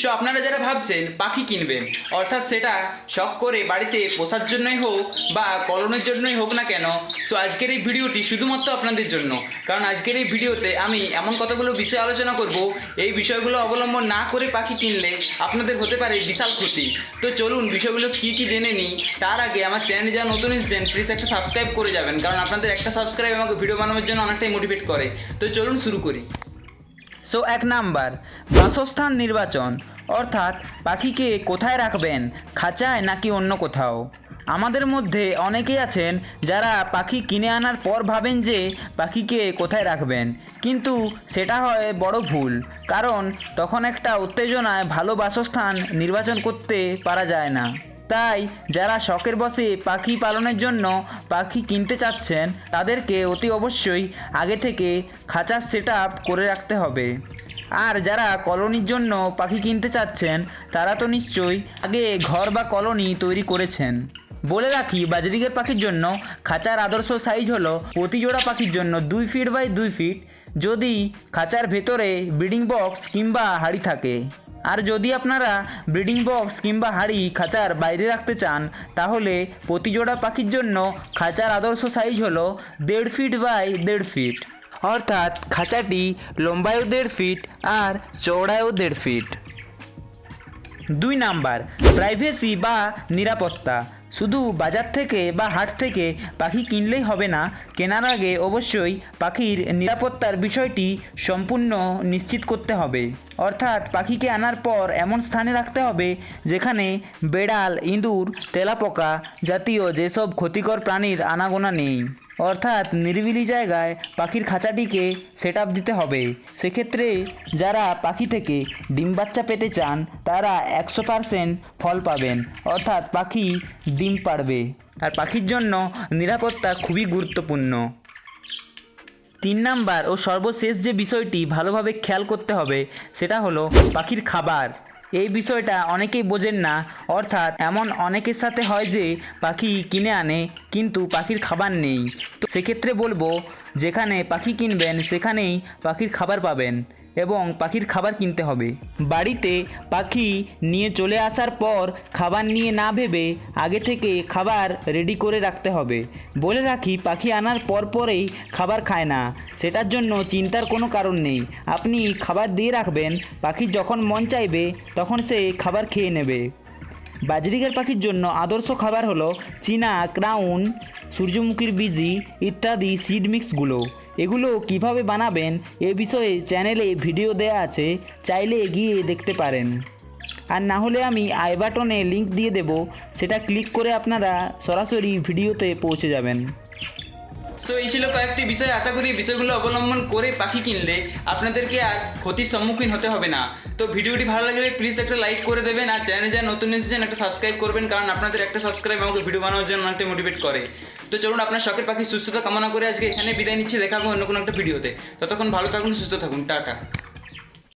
So আপনারা যারা ভাবছেন পাখি কিনবেন, অর্থাৎ সেটা শখ করে বাড়িতে পোষার জন্যই হোক বা কলনের জন্যই হোক না কেন সো আজকের এই ভিডিওটি শুধুমাত্র আপনাদের জন্য। কারণ আজকের এই ভিডিওতে আমি এমন কতগুলো বিষয় আলোচনা করব, এই বিষয়গুলো অবলম্বন না করে পাখি কিনলে আপনাদের হতে পারে বিশাল ক্ষতি। তো চলুন বিষয়গুলো কী কী জেনে নিই, তার আগে আমার চ্যানেলে যারা নতুন এসেছেন প্লিজ একটা সাবস্ক্রাইব করে যাবেন, কারণ আপনাদের একটা সাবস্ক্রাইব আমাকে ভিডিও বানানোর জন্য অনেকটাই মোটিভেট করে। তো চলুন শুরু করি। সো এক নাম্বার, বাসস্থান নির্বাচন। অর্থাৎ, পাখিকে কোথায় রাখবেন, খাঁচায় নাকি অন্য কোথাও? আমাদের মধ্যে অনেকেই আছেন যারা পাখি কিনে আনার পর ভাবেন যে পাখিকে কোথায় রাখবেন। কিন্তু সেটা হয় বড় ভুল, কারণ তখন একটা উত্তেজনায় ভালো বাসস্থান নির্বাচন করতে পারা যায় না। তাই যারা শখের বসে পাখি পালনের জন্য পাখি কিনতে চাচ্ছেন, তাদেরকে অতি অবশ্যই আগে থেকে খাঁচার সেট করে রাখতে হবে। আর যারা কলোনির জন্য পাখি কিনতে চাচ্ছেন, তারা তো নিশ্চয়ই আগে ঘর বা কলোনি তৈরি করেছেন। বলে রাখি, বাজরিগের পাখির জন্য খাঁচার আদর্শ সাইজ হলো প্রতি জোড়া পাখির জন্য দুই ফিট বাই দুই ফিট যদি খাঁচার ভেতরে ব্রিডিং বক্স কিংবা হাড়ি থাকে। আর যদি আপনারা ব্রিডিং বক্স কিংবা হাড়ি, খাঁচার বাইরে রাখতে চান, তাহলে প্রতি জোড়া পাখির জন্য খাঁচার আদর্শ সাইজ হলো দেড় ফিট বাই দেড় ফিট অর্থাৎ খাঁচাটি লম্বায়ও দেড় ফিট আর চওড়ায়ও দেড় ফিট দুই নাম্বার প্রাইভেসি বা নিরাপত্তা। শুধু বাজার থেকে বা হাট থেকে পাখি কিনলেই হবে না, কেনার আগে অবশ্যই পাখির নিরাপত্তার বিষয়টি সম্পূর্ণ নিশ্চিত করতে হবে। অর্থাৎ পাখিকে আনার পর এমন স্থানে রাখতে হবে যেখানে বেড়াল, ইঁদুর, তেলাপোকা জাতীয় যেসব ক্ষতিকর প্রাণীর আনাগোনা নেই। অর্থাৎ নিরিবিলি জায়গায় পাখির খাঁচাটিকে সেট দিতে হবে। সেক্ষেত্রে যারা পাখি থেকে ডিম বাচ্চা পেতে চান, তারা একশো পারসেন্ট ফল পাবেন। অর্থাৎ পাখি ডিম পাড়বে। আর পাখির জন্য নিরাপত্তা খুবই গুরুত্বপূর্ণ। তিন নাম্বার ও সর্বশেষ যে বিষয়টি ভালোভাবে খেয়াল করতে হবে, সেটা হলো পাখির খাবার। এই বিষয়টা অনেকেই বোঝেন না, অর্থাৎ এমন অনেকের সাথে হয় যে পাখি কিনে আনে, কিন্তু পাখির খাবার নেই। তো সেক্ষেত্রে বলব, যেখানে পাখি কিনবেন, সেখানেই পাখির খাবার পাবেন। এবং পাখির খাবার কিনতে হবে। বাড়িতে পাখি নিয়ে চলে আসার পর খাবার নিয়ে না ভেবে আগে থেকে খাবার রেডি করে রাখতে হবে। বলে রাখি, পাখি আনার পর পরেই খাবার খায় না। সেটার জন্য চিন্তার কোনো কারণ নেই। আপনি খাবার দিয়ে রাখবেন, পাখি যখন মন চাইবে তখন সে খাবার খেয়ে নেবে। বাজরিগার পাখির জন্য আদর্শ খাবার হলো চীনা, ক্রাউন, সূর্যমুখীর বীজি ইত্যাদি সিড মিক্সগুলো এগুলো কীভাবে বানাবেন এ বিষয়ে চ্যানেলে ভিডিও দেয়া আছে, চাইলে এগিয়ে দেখতে পারেন। আর না হলে আমি আই বাটনে লিঙ্ক দিয়ে দেব, সেটা ক্লিক করে আপনারা সরাসরি ভিডিওতে পৌঁছে যাবেন। সো এই ছিল কয়েকটি বিষয়। আশা করি বিষয়গুলো অবলম্বন করে পাখি কিনলে আপনাদেরকে আর ক্ষতির সম্মুখীন হতে হবে না। তো ভিডিওটি ভালো লাগলে প্লিজ একটা লাইক করে দেবেন আর চ্যানেলে যা নতুন এসেছেন একটা সাবস্ক্রাইব করবেন কারণ আপনাদের একটা সাবস্ক্রাইব আমাকে ভিডিও বানানোর জন্য অনেকটা মোটিভেট করে। তো চলুন আপনার শখের পাখি সুস্থতা কামনা করে আজকে এখানে বিদায় নিচ্ছে। দেখাবো অন্য কোনো একটা ভিডিওতে ততক্ষণ ভালো থাকুন, সুস্থ থাকুন। টাটা।